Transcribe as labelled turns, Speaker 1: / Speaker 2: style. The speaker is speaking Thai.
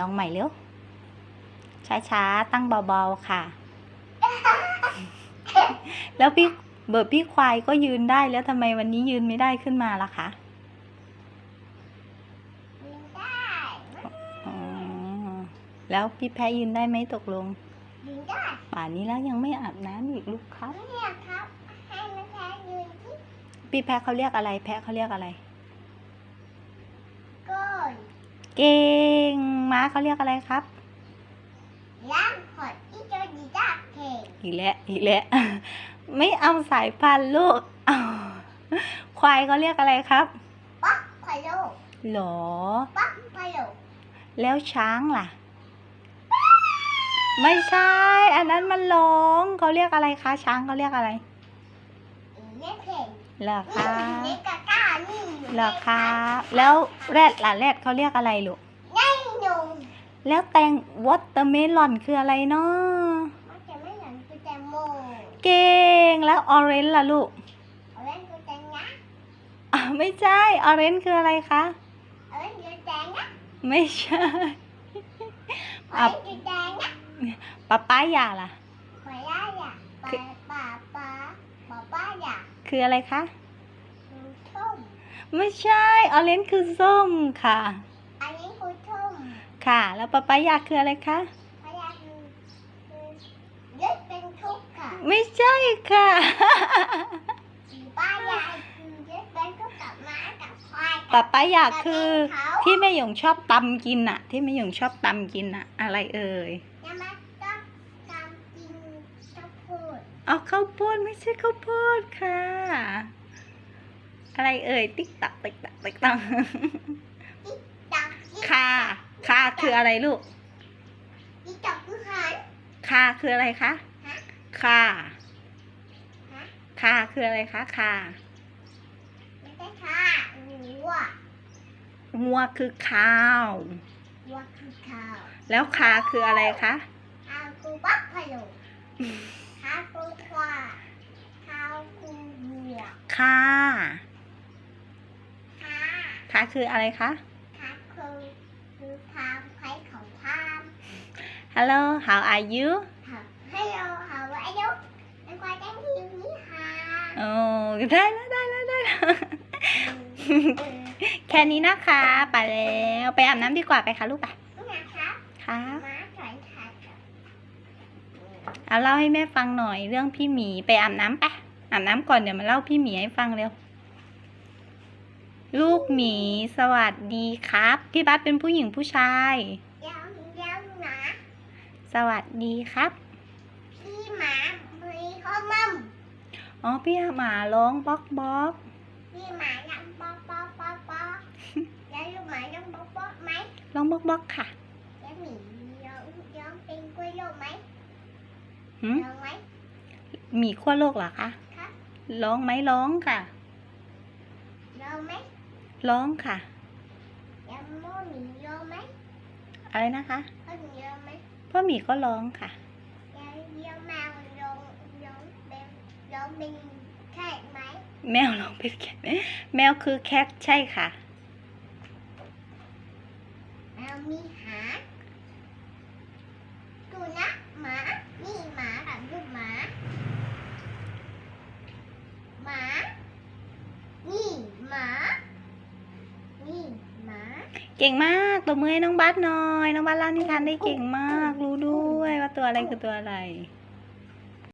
Speaker 1: ลองใหม่เร็ว ช้าๆ ตั้งเบาๆค่ะ แล้วพี่เบิร์ดพี่ควายก็ยืนได้แล้วทำไมวันนี้ยืนไม่ได้ขึ้นมาล่ะคะ
Speaker 2: ยืนได้
Speaker 1: อ๋อแล้วพี่แพ้ยืนได้ไหมตกลง
Speaker 2: ยืนได้
Speaker 1: ป่านนี้แล้วยังไม่อาบน้ำอีกลูกครับ
Speaker 2: เนี่ยครับให้มันแค่ยืนที่
Speaker 1: พี่แพ้เขาเรียกอะไร แพ้เขาเรียกอะไร
Speaker 2: ก้น
Speaker 1: เก่ง ม้าเขาเรียกอะไรครับ
Speaker 2: ย่างหอดที่เจอดีจ้าเข่ง
Speaker 1: อีกแล้วอีกแล้วไม่เอาสายพันธุ์ลูกเอาควายเขาเรียกอะไรครับ
Speaker 2: ป๊อกพะโล
Speaker 1: หรอ
Speaker 2: ป๊อกพะโล
Speaker 1: แล้วช้างล่ะ ไม่ใช่ อันนั้นมันร้องเขาเรียกอะไรคะ ช้างเขาเรียกอะไร
Speaker 2: อีเนี่ยเข่ง
Speaker 1: เหรอ
Speaker 2: นี่
Speaker 1: คะ
Speaker 2: อยู่ในกระก้านี่อยู่
Speaker 1: เหรอคะ แล้วแรดล่ะแรดเขาเรียกอะไรลูก
Speaker 2: ในหนุ่ม
Speaker 1: แล้วแตงวอตเตอร์เมลอนคืออะไรเนาะ
Speaker 2: มันจะไม่เหมือนกุญแจโม
Speaker 1: เก่งแล้วออเรนจ์ล่ะลูก
Speaker 2: เอาเล่นกุญแจงะ
Speaker 1: อะไม่ใช่ออเรนจ์คืออะไรคะ
Speaker 2: เอาเล่นกุญแจงะ
Speaker 1: ไม่ใช่
Speaker 2: เอาเล่นกุญแจงะ
Speaker 1: ปะป้ายาล่ะ
Speaker 2: ขอย่าอย่าป้าป้าป้าป้าป้าอย่า
Speaker 1: คืออะไรคะ
Speaker 2: ดูทุ่ม
Speaker 1: ไม่ใช่ออเรนจ์คือส้มค่ะ
Speaker 2: อันนี้คือทุ่ม
Speaker 1: ค่ะ แล้วปะป้ายาคืออะไรคะ
Speaker 2: พยาคือคือยึดเป็นทุกข์ค่ะ
Speaker 1: ไม่ใช่ค่ะ
Speaker 2: สีป้ายาคือยึดเป็นทุกข์กับม้ากับควาย
Speaker 1: ปะป้ายาคือ
Speaker 2: เขา
Speaker 1: ที่แม่หยงชอบตำกินน่ะที่แม่หยงชอบตำกินน่ะอะไรเอ่ย
Speaker 2: ยังไม่ต้องการกินข้าวโพด
Speaker 1: เอาข้าวโพดไม่ใช่ข้าวโพดค่ะ อะไรเอ่ยติ๊กตักติ๊กตักติ๊กตัก
Speaker 2: จับ
Speaker 1: ค่ะ ค่ะคืออะไรลูก
Speaker 2: อีจับคือหัน
Speaker 1: ค่ะคืออะไรคะ
Speaker 2: ฮะ
Speaker 1: ค่ะ
Speaker 2: ฮะ
Speaker 1: ค่ะคืออะไรคะค่ะ
Speaker 2: ไม่ใช่ค่ะวัว
Speaker 1: งัวคือข้าว
Speaker 2: วัวคือข้าว
Speaker 1: แล้วคาคืออะไรคะ
Speaker 2: ข้าวคือบักพะโลข้าวคือควายข้าวคือวัว
Speaker 1: ค่ะ
Speaker 2: ข้า
Speaker 1: ค่ะคืออะไรคะ
Speaker 2: ข้าคือคือพามใครของพาม
Speaker 1: Hello how are you
Speaker 2: ฮัลโหลฮาวอายุเป็นควายแจ้งทีมนี้ค่ะ
Speaker 1: โอ้ได้แล้วได้แล้วได้แล้วแค่นี้นะคะ ไปแล้วไปอาบน้ำดีกว่าไปค่ะลูกไป
Speaker 2: นี่นะคะ
Speaker 1: ค่ะ
Speaker 2: ม้าสอยขาดกับ
Speaker 1: เอาเล่าให้แม่ฟังหน่อยเรื่องพี่หมีไปอาบน้ำไปอาบน้ำก่อนเดี๋ยวมาเล่าพี่หมีให้ฟังเร็วลูกหมีสวัสดีครับ พี่บัสเป็นผู้หญิงผู้ชาย
Speaker 2: เดี๋ยวเดี๋ยวนะ
Speaker 1: สวัสดีครับ
Speaker 2: พี่หมามีข้อมั่ม
Speaker 1: อ๋อพี่หมาร้องบ๊อกบ๊อก
Speaker 2: พี่หมายังป๊อกป๊อกป๊อกป๊อกแล้วลูกหมายังป๊อกป๊อกไหม
Speaker 1: ร้องบ๊อกบ๊อกค่ะ
Speaker 2: แล้วหมีย้องย้องเป็นกล้วยโลกไหม
Speaker 1: หืม
Speaker 2: ย้องไหม
Speaker 1: หมีขั้วโลกเหรอคะ
Speaker 2: ครับ
Speaker 1: ร้องไหมร้องค่ะ
Speaker 2: ย้องไหม
Speaker 1: ร้องค่ะ
Speaker 2: แล้วโม่หมีย้องไหม
Speaker 1: อะไรนะคะ
Speaker 2: พ่อหมีย้องไหม
Speaker 1: พ่อหมีก็ร้องค่ะ
Speaker 2: แล้วย้องมาย้องย้องเป็นย้องเป็นแค่ไหม
Speaker 1: แมวร้องเป็นแคทแมวคือแคทใช่ค่ะ
Speaker 2: แล้วมีหาดูนะหมานี่หมาแบบลูกหมาหมานี่หมานี่หมา
Speaker 1: เก่งมากตบมือให้น้องบัสหน่อย น้องบัสเล่านิทานได้เก่งมาก รู้ด้วย